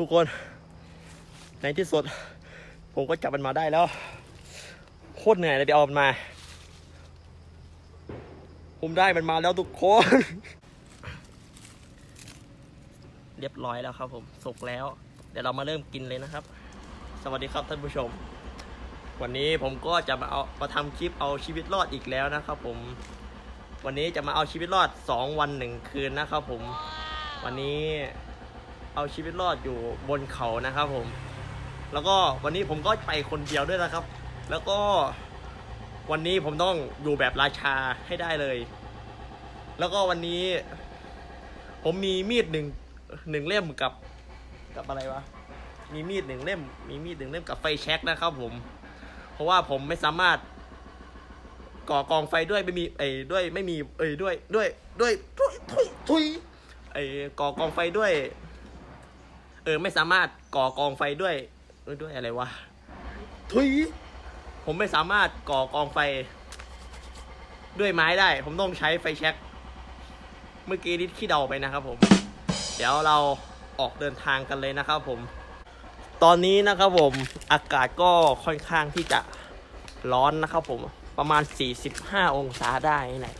ทุกคน ในที่สุด ผมก็จับมันมาได้แล้ว โคตรเหนื่อยเลยไปเอามันมา ผมได้มันมาแล้วทุกคน เรียบร้อยแล้วครับผม สุกแล้ว เดี๋ยวเรามาเริ่มกินเลยนะครับ สวัสดีครับท่านผู้ชม วันนี้ผมก็จะมาเอามาทำคลิปเอาชีวิตรอดอีกแล้วนะครับ ผม วันนี้จะมาเอาชีวิตรอด 2 วันหนึ่งคืนนะครับ ผม วันนี้ เอาชีวิตรอดอยู่บนเขานะครับผม แล้วก็วันนี้ผมก็ไปคนเดียวด้วยนะครับ แล้วก็วันนี้ผมต้องอยู่แบบราชาให้ได้เลย แล้วก็วันนี้ ผมมีมีดหนึ่งหนึ่งเล่มกับ กับอะไรวะ มีมีดหนึ่งเล่ม มีมีดหนึ่งเล่มกับไฟแช็กนะครับผม เพราะว่าผมไม่สามารถก่อกองไฟด้วยไม่มีไอ้ด้วยไม่มีเอ้ยด้วยด้วยด้วยทุยทุยทุยไอ้ก่อกองไฟด้วย เออ ไม่สามารถก่อกองไฟด้วยด้วยด้วยอะไรวะทุยผมไม่สามารถก่อกองไฟ ด้วยไม้ได้ ผมต้องใช้ไฟแช็กเมื่อกี้นิดขี้เดาไปนะครับผม เดี๋ยวเราออกเดินทางกันเลยนะครับผม ตอนนี้นะครับผมอากาศก็ค่อนข้างที่จะร้อนนะครับผมประมาณ 45 องศาได้นี่แหละ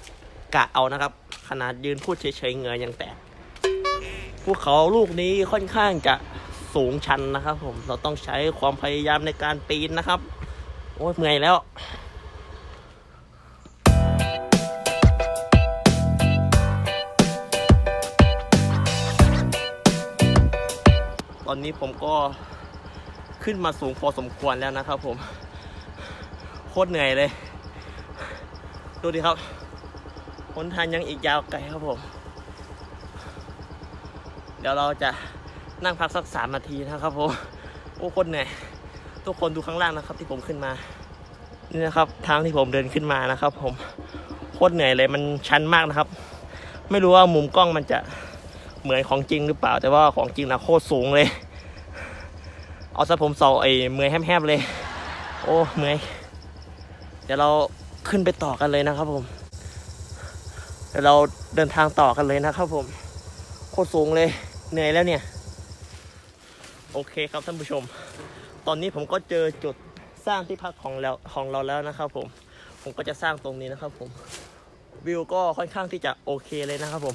กะเอานะครับ ขนาดยืนพูดเฉยๆเหงื่อยังแตก ภูเขาลูกนี้ค่อนข้างจะสูงชันนะครับ ผมเราต้องใช้ความพยายามในการปีนนะครับ โอ้ยเหนื่อยแล้วตอนนี้ผมก็ขึ้นมาสูงพอสมควรแล้วนะครับผม โคตรเหนื่อยเลย ดูดิครับหนทางยังอีกยาวไกลครับผม เดี๋ยวเราจะนั่งพักสักสามนาทีนะครับผมโอ้คตรเหนื่อยทุกคนดูข้างล่างนะครับ ที่ผมขึ้นมานี่นะครับทางที่ผมเดินขึ้นมานะครับ ผมโคตรเหนื่อยเลยมันชันมากนะครับ ไม่รู้ว่ามุมกล้องมันจะเหมือนของจริงหรือเปล่า แต่ว่าของจริงนะโคตรสูงเลย เอาซะผมเสาไอ้เมื่อยแฮบๆเลย โอ้เมื่อยเดี๋ยวเราขึ้นไปต่อกันเลยนะครับ ผมเดี๋ยวเราเดินทางต่อกันเลยนะครับ ผมโคตรสูงเลย เหนื่อยแล้วเนี่ย โอเคครับท่านผู้ชม ตอนนี้ผมก็เจอจุดสร้างที่พักของเราของเราแล้วนะครับผม ผมก็จะสร้างตรงนี้นะครับผม วิวก็ค่อนข้างที่จะโอเคเลยนะครับผม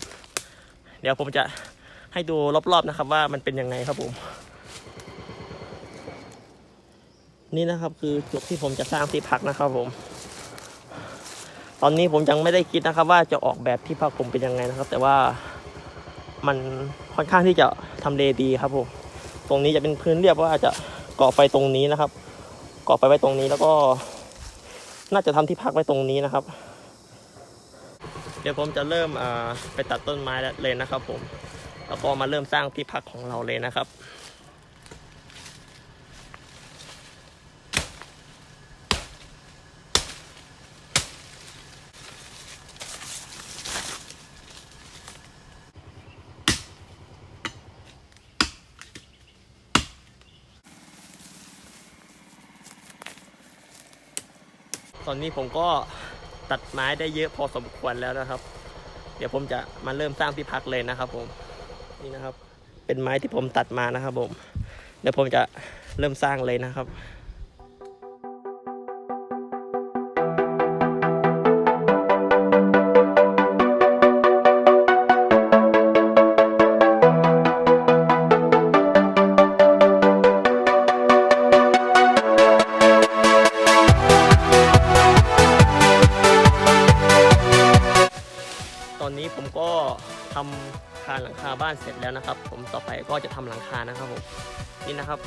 เดี๋ยวผมจะให้ดูรอบๆนะครับว่ามันเป็นยังไงครับผม นี่นะครับคือจุดที่ผมจะสร้างที่พักนะครับผม ตอนนี้ผมยังไม่ได้คิดนะครับ ว่าจะออกแบบที่พักผมเป็นยังไงนะครับ แต่ว่า มันค่อนข้างที่จะทำเลดีครับผมตรงนี้จะเป็นพื้นเรียบว่าจะก่อไฟตรงนี้นะครับ ก่อไฟไว้ตรงนี้แล้วก็ น่าจะทำที่พักไว้ตรงนี้นะครับ เดี๋ยวผมจะเริ่มไปตัดต้นไม้เลยนะครับ ผม แล้วก็มาเริ่มสร้างที่พักของเราเลยนะครับ ตอนนี้ผมก็ตัดไม้ได้เยอะพอสมควรแล้วนะครับ เดี๋ยวผมจะมาเริ่มสร้างที่พักเลยนะครับ ผมนี่นะครับ เป็นไม้ที่ผมตัดมานะครับ ผม เดี๋ยวผมจะเริ่มสร้างเลยนะครับ ผมก็ทำคานหลังคาบ้านเสร็จแล้วนะครับ ผมต่อไปก็จะทำหลังคานะครับผมนี่นะครับ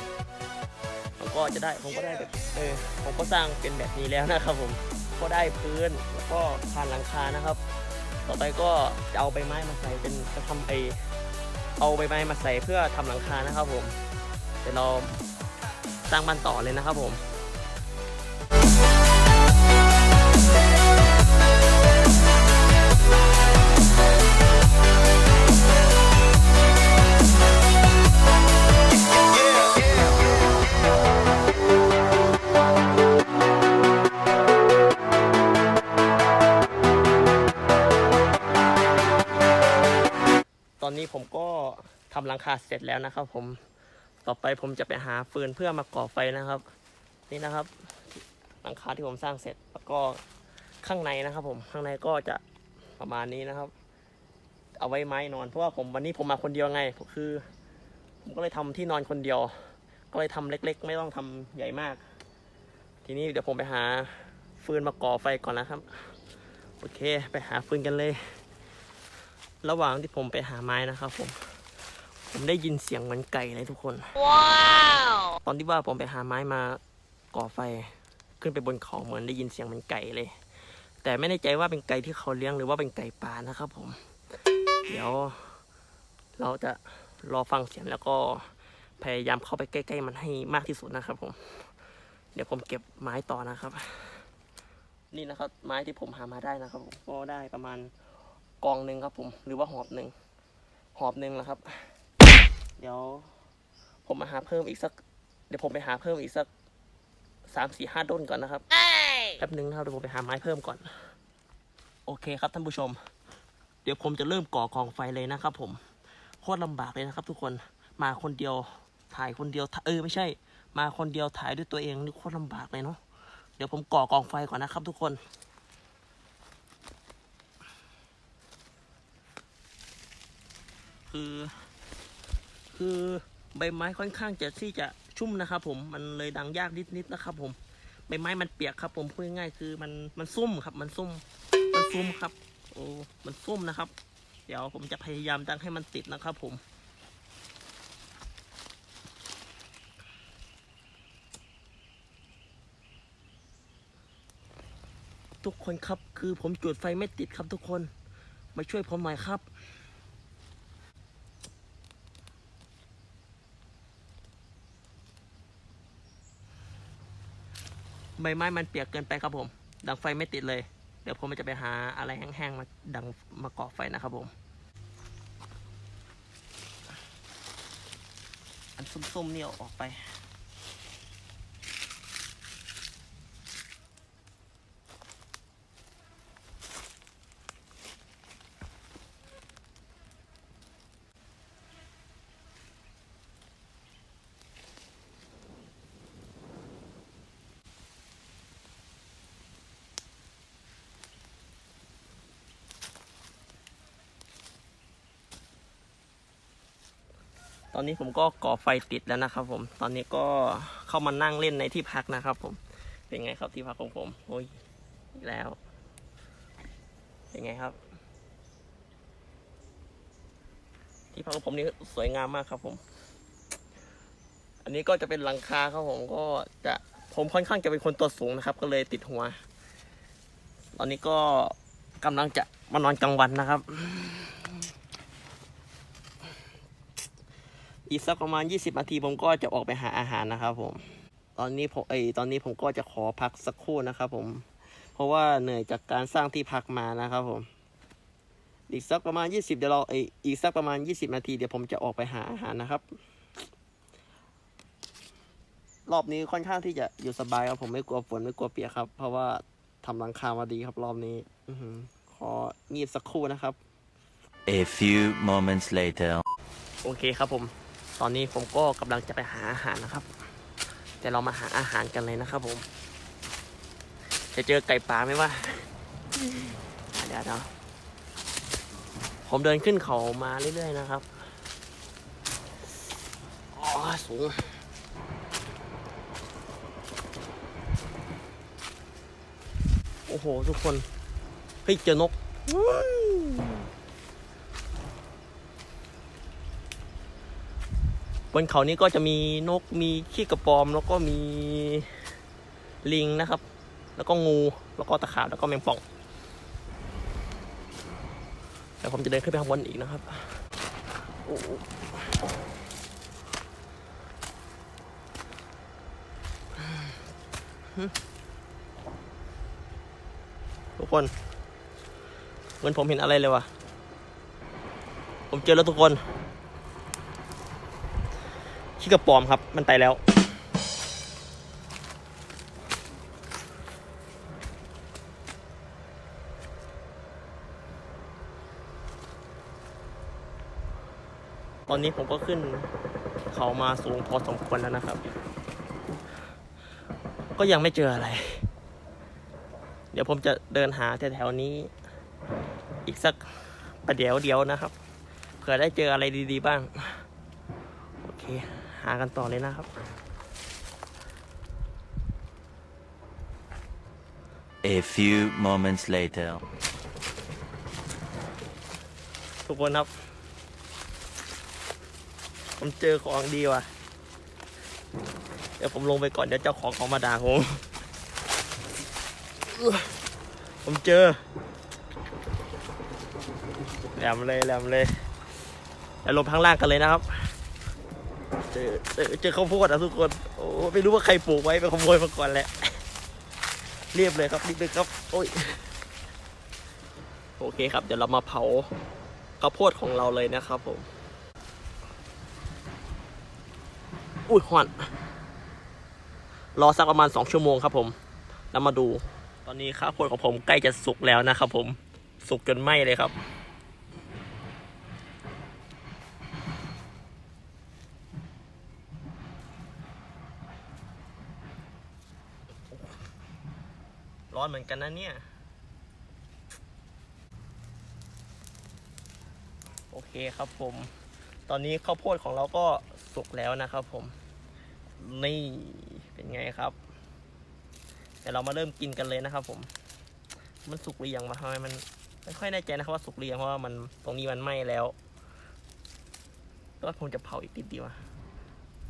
ผมก็จะได้ผมก็ได้แบบเออผมก็สร้างเป็นแบบนี้แล้วนะครับ ผมก็ได้พื้นแล้วก็คานหลังคานะครับ ต่อไปก็จะเอาใบไม้มาใส่เป็นจะทำไอเอาใบไม้มาใส่เพื่อทำหลังคานะครับ ผมเดี๋ยวเราสร้างบ้านต่อเลยนะครับผมตอ ทำหลังคาเสร็จแล้วนะครับ ผมต่อไปผมจะไปหาฟืนเพื่อมาก่อไฟนะครับ นี่นะครับ หลังคาที่ผมสร้างเสร็จแล้วก็ข้างในนะครับ ผมข้างในก็จะประมาณนี้นะครับ เอาไว้ไม้นอน เพราะว่าผมวันนี้ผมมาคนเดียวไงคือ ผมก็เลยทำที่นอนคนเดียว ก็เลยทำเล็ก ๆ ไม่ต้องทำใหญ่มาก ทีนี้เดี๋ยวผมไปหาฟืนมาก่อไฟก่อนนะครับโอเค ไปหาฟืนกันเลย ระหว่างที่ผมไปหาไม้นะครับผม ผมได้ยินเสียงเหมือนไก่เลยทุกคน Wow! ตอนที่ว่าผมไปหาไม้มาก่อไฟ ขึ้นไปบนเขาเหมือนได้ยินเสียงเหมือนไก่เลย แต่ไม่แน่ใจว่าเป็นไก่ที่เขาเลี้ยงหรือว่าเป็นไก่ป่านะครับผม เดี๋ยว เราจะรอฟังเสียงแล้วก็พยายามเข้าไปใกล้ๆมันให้มากที่สุดนะครับผม เดี๋ยวผมเก็บไม้ต่อนะครับ นี่นะครับ ไม้ที่ผมหามาได้นะครับผมก็ได้ประมาณกองหนึ่งครับผม หรือว่าหอบหนึ่งหอบหนึ่งนะครับ เดี๋ยว ผมมาหาเพิ่มอีกสัก เดี๋ยวผมไปหาเพิ่มอีกสักสามสี่ห้าต้นก่อนนะครับ Hey! แป๊บนึงนะครับเดี๋ยวผมไปหาไม้เพิ่มก่อน โอเคครับท่านผู้ชม เดี๋ยวผมจะเริ่มก่อกองไฟเลยนะครับ ผมโคตรลำบากเลยนะครับ ทุกคนมาคนเดียวถ่ายคนเดียวเออไม่ใช่ มาคนเดียวถ่ายด้วยตัวเองนี่โคตรลำบากเลยเนาะเดี๋ยวผมก่อกองไฟก่อนนะครับ ทุกคนคือ คือใบไม้ค่อนข้างจะที่จะชุ่มนะครับ ผมมันเลยดังยากนิดๆนะครับ ผมใบไม้มันเปียกครับ ผมพูดง่ายๆคือมันมันซุ่มครับ มันซุ่มมันซุ่มครับ โอ้มันซุ่มนะครับ เดี๋ยวผมจะพยายามดังให้มันติดนะครับ ผมทุกคนครับ คือผมจุดไฟไม่ติดครับทุกคน มาช่วยผมหน่อยครับ ใบไม้มันเปียกเกินไปครับผม ดังไฟไม่ติดเลย เดี๋ยวผมจะไปหาอะไรแห้งๆมาดังมาก่อไฟนะครับผม อันส้มๆเนี่ยเอาออกไป ตอนนี้ผมก็ก่อไฟติดแล้วนะครับ ผม ตอนนี้ก็เข้ามานั่งเล่นในที่พักนะครับ ผม เป็นไงครับที่พักของผม โอ้ยอีกแล้ว เป็นไงครับ ที่พักของผมนี่สวยงามมากครับผม อันนี้ก็จะเป็นหลังคาครับผมก็จะผมค่อนข้างจะเป็นคนตัวสูงนะครับ ก็เลยติดหัว ตอนนี้ก็กำลังจะมานอนกลางวันนะครับ อีกสักประมาณ 20นาทีผมก็จะออกไปหาอาหารนะครับผม ตอนนี้ผมเอยตอนนี้ผมก็จะขอพักสักครู่นะครับผม เพราะว่าเหนื่อยจากการสร้างที่พักมานะครับผม อีกสักประมาณ 20เดี๋ยวเราเอยอีกสักประมาณ 20 นาทีเดี๋ยวผมจะออกไปหาอาหารนะครับ รอบนี้ค่อนข้างที่จะอยู่สบายครับผมไม่กลัวฝนไม่กลัวเปียกครับ เพราะว่าทำหลังคามาดีครับรอบนี้อือหือของีบสักครู่นะครับ A few moments later. โอเคครับผม ตอนนี้ผมก็กำลังจะไปหาอาหารนะครับ แต่เรามาหาอาหารกันเลยนะครับ ผม จะเจอไก่ป่าไหมวะเดี๋ยวเดี๋ยวผมเดินขึ้นเขามาเรื่อยๆนะครับอ๋อสูงโอ้โห ทุกคน เฮ้ย เจอนก บนเขานี้ก็จะมีนกมีขี้กระปอม แล้วก็มีลิงนะครับ แล้วก็งูแล้วก็ตะขาบแล้วก็แมงป่องเดี๋ยวผมจะเดินขึ้นไปข้างบนอีกนะครับทุกคนเหมือนผมเห็นอะไรเลยวะผมเจอแล้วทุกคน ขี้กระปอมครับมันตายแล้ว ตอนนี้ผมก็ขึ้นเขามาสูงพอสมควรแล้วนะครับ ก็ยังไม่เจออะไร เดี๋ยวผมจะเดินหาแถวๆนี้ อีกสักประเดี๋ยวเดียวนะครับ เผื่อได้เจออะไรดีๆบ้างโอเคากันต่อเลยนะครับ A few moments later. ทุกคนครับ ผมเจอของดีว่ะ เดี๋ยวผมลงไปก่อน เดี๋ยวเจ้าของเขามาด่าผมอื้อผมเจอ แหลมเลยแหลมเลยเดี๋ยวลงข้างล่างกันเลยนะครับ เจอข้าวโพดอะทุกคน โอ้ไม่รู้ว่าใครปลูกไว้ไปขโมยมาก่อนแหละ เรียบเลยครับรีบเลยครับ โอ้ย โอเคครับ เดี๋ยวเรามาเผาข้าวโพดของเราเลยนะครับผม อุ้ยหอน รอสักประมาณสองชั่วโมงครับผม แล้วมาดู ตอนนี้ข้าวโพดของผมใกล้จะสุกแล้วนะครับผม สุกจนไหม้เลยครับ เหมือนกันนะเนี่ย โอเคครับผม ตอนนี้ข้าวโพดของเราก็สุกแล้วนะครับผม นี่เป็นไงครับเดี๋ยวเรามาเริ่มกินกันเลยนะครับ ผม มันสุกหรือยังมาทำไมมันไม่ค่อยแน่ใจนะครับว่าสุกหรือยังเพราะว่ามันตรงนี้มันไหม้แล้วก็ผมจะเผาอีกติดดีวะ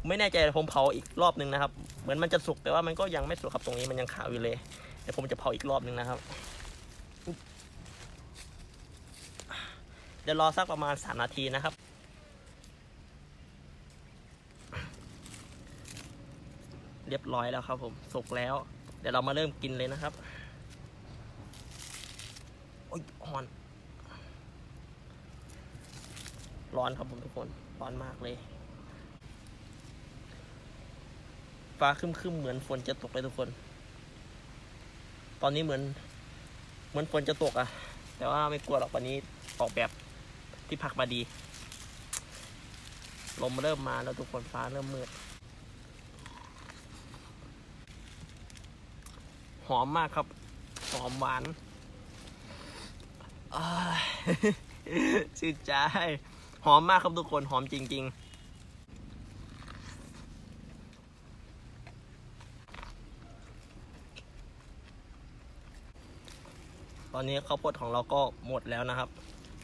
ไม่แน่ใจผมเผาอีกรอบนึงนะครับ เหมือนมันจะสุกแต่ว่ามันก็ยังไม่สุกครับตรงนี้มันยังขาวอยู่เลย ดี๋ยวผมจะเผาอีกรอบหนึ่งนะครับ เดี๋ยวรอสักประมาณ 3 นาทีนะครับ เรียบร้อยแล้วครับผม สุกแล้ว เดี๋ยวเรามาเริ่มกินเลยนะครับ โอ้ยร้อน ร้อนครับผมทุกคน ร้อนมากเลยฟ้าครึ้มๆเหมือนฝนจะตกเลยทุกคน ตอนนี้เหมือน เหมือนฝนจะตกอะแต่ว่าไม่กลัวหรอกวันนี้ออกแบบที่พักมาดี ลมเริ่มมาแล้วทุกคนฟ้าเริ่มมืด หอมมากครับ หอมหวานชื่นใจ หอมมากครับทุกคน หอมจริง ๆ อนนี้ข้าวโพดของเราก็หมดแล้วนะครับ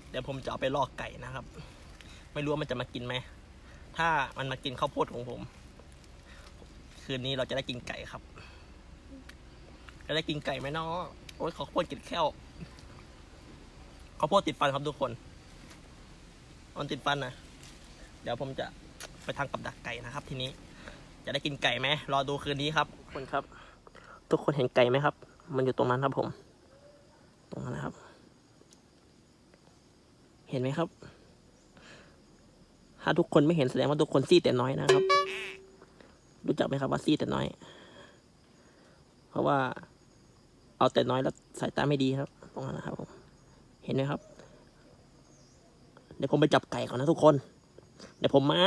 เดี๋ยวผมจะเอาไปลอกไก่นะครับ ไม่รู้ว่ามันจะมากินไหม ถ้ามันมากินข้าวโพดของผม คืนนี้เราจะได้กินไก่ครับ จะได้กินไก่ไหมเนาะโอ้ยข้าวโพดกินแค่วข้าวโพดติดฟันครับทุกคนมันติดฟันนะ เดี๋ยวผมจะไปทางกับดักไก่นะครับ ทีนี้ จะได้กินไก่ไหมรอดูคืนนี้ครับ ทุกคนครับ ทุกคนเห็นไก่ไหมครับ มันอยู่ตรงนั้นครับผม ตรงนั้นนะครับ เห็นไหมครับ ถ้าทุกคนไม่เห็นแสดงว่าทุกคนซีดแต่น้อยนะครับ รู้จักไหมครับว่าซีดแต่น้อย เพราะว่าเอาแต่น้อยแล้วสายตาไม่ดีครับ ตรงนั้นนะครับผมเห็นไหมครับ เดี๋ยวผมไปจับไก่ก่อนนะทุกคน เดี๋ยวผมมา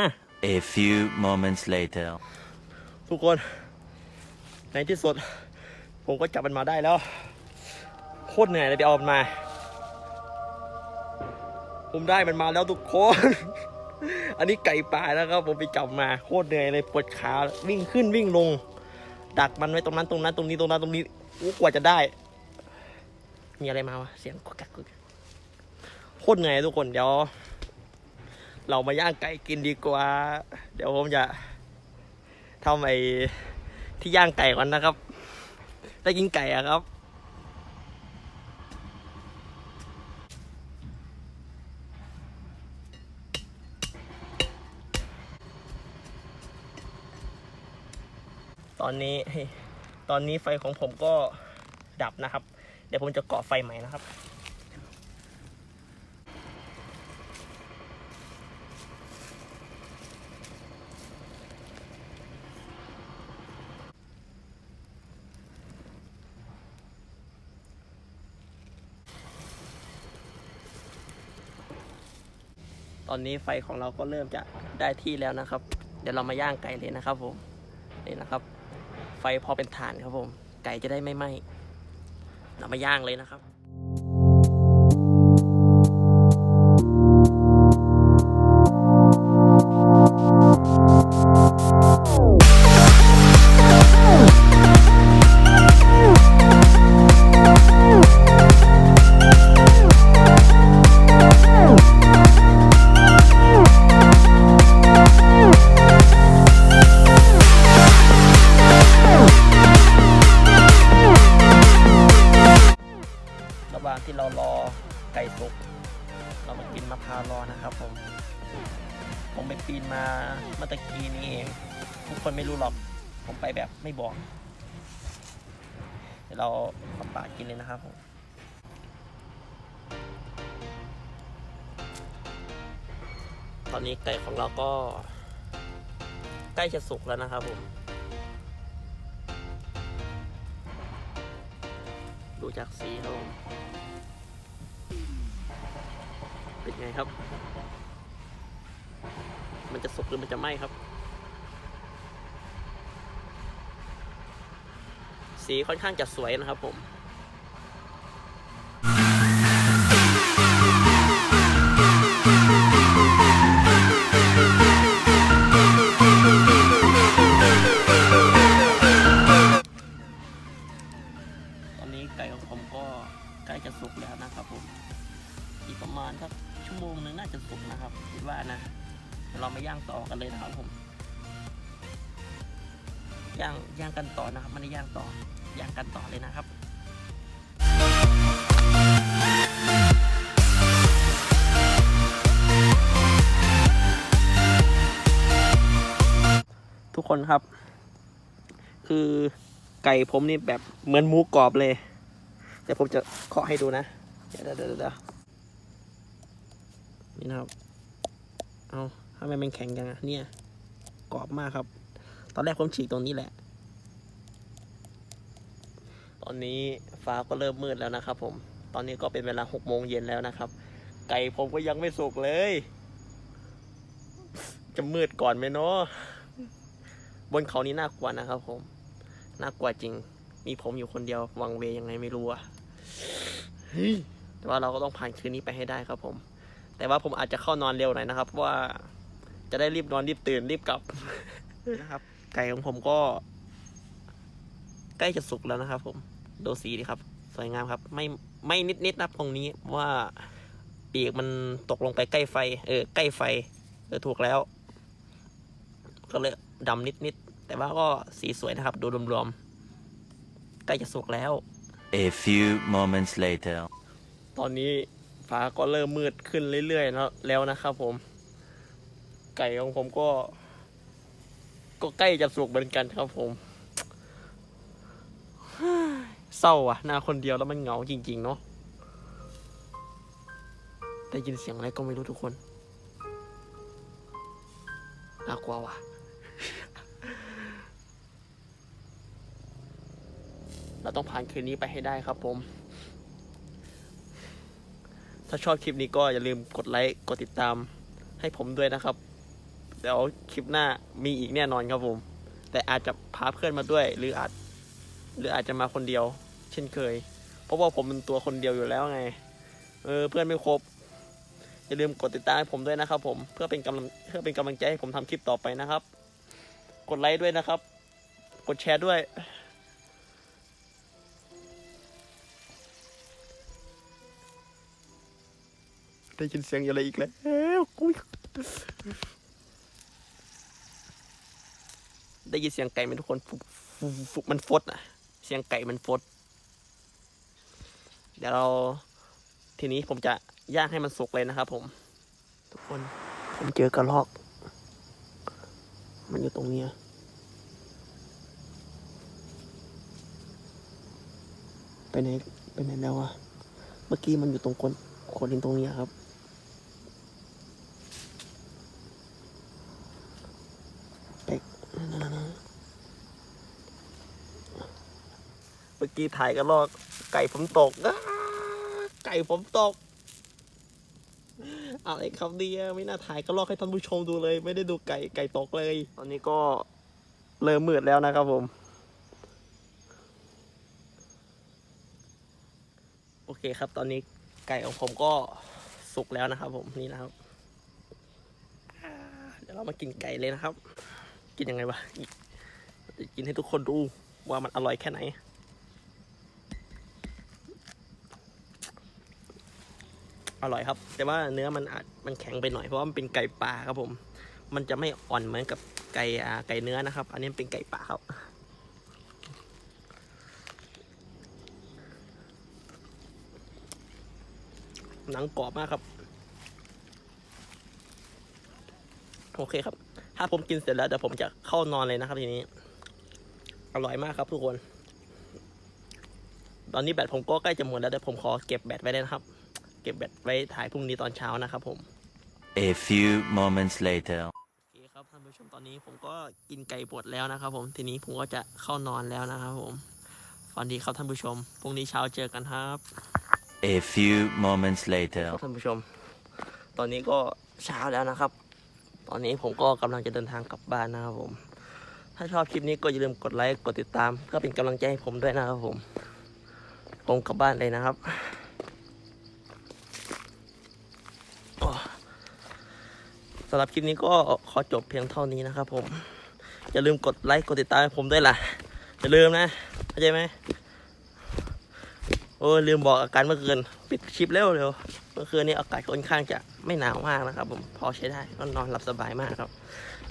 A few moments later. ทุกคน ในที่สุด ผมก็จับมันมาได้แล้วโค ตรเหนื่อยเลยไปเอามันมา ผมได้มันมาแล้วทุกคน อันนี้ไก่ป่านะครับผมไปจับมาโคตรเหนื่อยเลยปวดขาวิ่งขึ้นวิ่งลง ดักมันไว้ตรงนั้นตรงนั้นตรงนี้ตรงนั้นตรงนี้อู้กว่าจะได้ มีอะไรมาวะเสียงกุกกักกุกกักโคตรเหนื่อยทุกคนเดี๋ยวเรามาย่างไก่กินดีกว่า เดี๋ยวผมจะทำไอ้ที่ย่างไก่ก่อนนะครับ ได้กินไก่อะครับ ตอนนี้ตอนนี้ไฟของผมก็ดับนะครับ เดี๋ยวผมจะเกาะไฟใหม่นะครับ ตอนนี้ไฟของเราก็เริ่มจะได้ที่แล้วนะครับ เดี๋ยวเรามาย่างไก่เลยนะครับผมนี่นะครับ ไฟพอเป็นฐานครับผม ไก่จะได้ไม่ไหม้เรามาย่างเลยนะครับ รู้หรอก ผมไปแบบไม่บอก เดี๋ยวเราเอาปาดกินเลยนะครับผมตอนนี้ไก่ของเราก็ ใกล้จะสุกแล้วนะครับผม ดูจากสีครับผมเป็นไงครับ มันจะสุกหรือมันจะไหม้ครับ สีค่อนข้างจะสวยนะครับผม คือไก่ผมนี่แบบเหมือนหมูกรอบเลย เดี๋ยวผมจะเคาะให้ดูนะ เดี๋ยวเดี๋ยวเดี๋ยวนี่นะครับ เอาทำไมมันแข็งจังอะเนี่ย กรอบมากครับ ตอนแรกผมฉีกตรงนี้แหละ ตอนนี้ฟ้าก็เริ่มมืดแล้วนะครับผม ตอนนี้ก็เป็นเวลาหกโมงเย็นแล้วนะครับ ไก่ผมก็ยังไม่สุกเลย จะมืดก่อนไหมเนาะบนเขานี้น่ากลัวนะครับผม น่ากลัวจริง มีผมอยู่คนเดียววังเวยังไงไม่รู้อะเฮ้ยแต่ว่าเราก็ต้องผ่านคืนนี้ไปให้ได้ครับผม แต่ว่าผมอาจจะเข้านอนเร็วหน่อยนะครับเพราะว่าจะได้รีบนอนรีบตื่นรีบกลับนะครับ ไก่ของผมก็ ใกล้จะสุกแล้วนะครับ ผมดูสีดิครับ สวยงามครับ ไม่ไม่นิดนิดๆนะตรงนี้ว่าปีกมันตกลงไปใกล้ไฟ เออ ใกล้ไฟเออถูกแล้ว ก็เลยดำนิดนิดๆ แต่ว่าก็สีสวยนะครับ ดูรวมๆใกล้จะสุกแล้ว A few moments later. ตอนนี้ฟ้าก็เริ่มมืดขึ้นเรื่อยๆแล้วแล้วนะครับผม ไก่ของผมก็ ก็ใกล้จะสุกเหมือนกันครับผม เศร้าอะหน้าคนเดียวแล้วมันเหงาจริง ๆ เนาะได้ยินเสียงอะไรก็ไม่รู้ทุกคน น่ากลัวว่ะ เราต้องผ่านคืนนี้ไปให้ได้ครับผม ถ้าชอบคลิปนี้ก็อย่าลืมกดไลค์กดติดตามให้ผมด้วยนะครับ เดี๋ยวคลิปหน้ามีอีกแน่นอนครับผม แต่อาจจะพาเพื่อนมาด้วย หรืออาจ หรืออาจจะมาคนเดียว เช่นเคย เพราะว่าผมเป็นตัวคนเดียวอยู่แล้วไง เออเพื่อนไม่ครบอย่าลืมกดติดตามให้ผมด้วยนะครับผมเพื่อเป็นกำลังเพื่อเป็นกำลังใจให้ผมทำคลิปต่อไปนะครับ กดไลค์ด้วยนะครับ กดแชร์ด้วย ได้ยินเสียงอะไรอีกแล้วกุยได้ยินเสียงไก่ไหมทุกคนฟุบฟุบฟุมันฟดอะ เสียงไก่มันฟด เดี๋ยวเราทีนี้ผมจะย่างให้มันสุกเลยนะครับผม ทุกคน ผมเจอกระรอก มันอยู่ตรงนี้ไปไหนไปไหนแล้ววะเมื่อกี้มันอยู่ตรงคนโคนดินตรงนี้ครับ ไปนั่นๆๆเมื่อ กี้ถ่ายกันลอกไก่ผมตกไก่ผมตก อะไรครับเนี่ยไม่น่าถ่ายก็ลอกให้ท่านผู้ชมดูเลย ไม่ได้ดูไก่ไก่ตกเลย ตอนนี้ก็เริ่มมืดแล้วนะครับผม โอเคครับ ตอนนี้ไก่ของผมก็สุกแล้วนะครับ ผมนี่นะครับเดี๋ยวเรามากินไก่เลยนะครับ กินยังไงวะจะกินให้ทุกคนดูว่ามันอร่อยแค่ไหน อร่อยครับ แต่ว่าเนื้อมันอาจมันแข็งไปหน่อยเพราะว่ามันเป็นไก่ป่าครับผม มันจะไม่อ่อนเหมือนกับไก่ไก่เนื้อนะครับ อันนี้เป็นไก่ป่าครับหนังกรอบมากครับ โอเคครับ ถ้าผมกินเสร็จแล้วเดี๋ยวผมจะเข้านอนเลยนะครับทีนี้ อร่อยมากครับทุกคน ตอนนี้แบตผมก็ใกล้จะหมดแล้วเดี๋ยวผมขอเก็บแบตไว้เลยนะครับ ก็บแบตไว้ถ่ายพรุ่งนี้ตอนเช้านะครับผม A few moments later. โอเคครับท่านผู้ชมตอนนี้ผมก็กินไก่บดแล้วนะครับผมทีนี้ผมก็จะเข้านอนแล้วนะครับผมฝันดีครับท่านผู้ชมพรุ่งนี้เช้าเจอกันครับ A few moments later. ท่านผู้ชม ตอนนี้ก็เช้าแล้วนะครับ ตอนนี้ผมก็กำลังจะเดินทางกลับบ้านนะครับผม ถ้าชอบคลิปนี้ก็อย่าลืมกดไลค์กดติดตาม เพื่อเป็นกำลังใจให้ผมด้วยนะครับผม ผมกลับบ้านเลยนะครับโอ้ สำหรับคลิปนี้ก็ขอจบเพียงเท่านี้นะครับผม อย่าลืมกดไลค์กดติดตามผมด้วยล่ะ อย่าลืมนะเข้าใจไหมโอ้ลืมบอกอาการเมื่อคืนปิดคลิปเร็วเร็วเมื่อคืนนี้อากาศค่อนข้างจะไม่หนาวมากนะครับ ผมพอใช้ได้ก็นอนหลับสบายมากครับ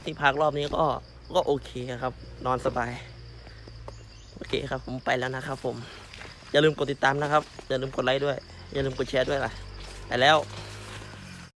ที่พักรอบนี้ก็ก็โอเคครับ นอนสบาย โอเคครับ ผมไปแล้วนะครับ ผม อย่าลืมกดติดตามนะครับ อย่าลืมกดไลค์ด้วย อย่าลืมกดแชร์ด้วยล่ะไปแล้ว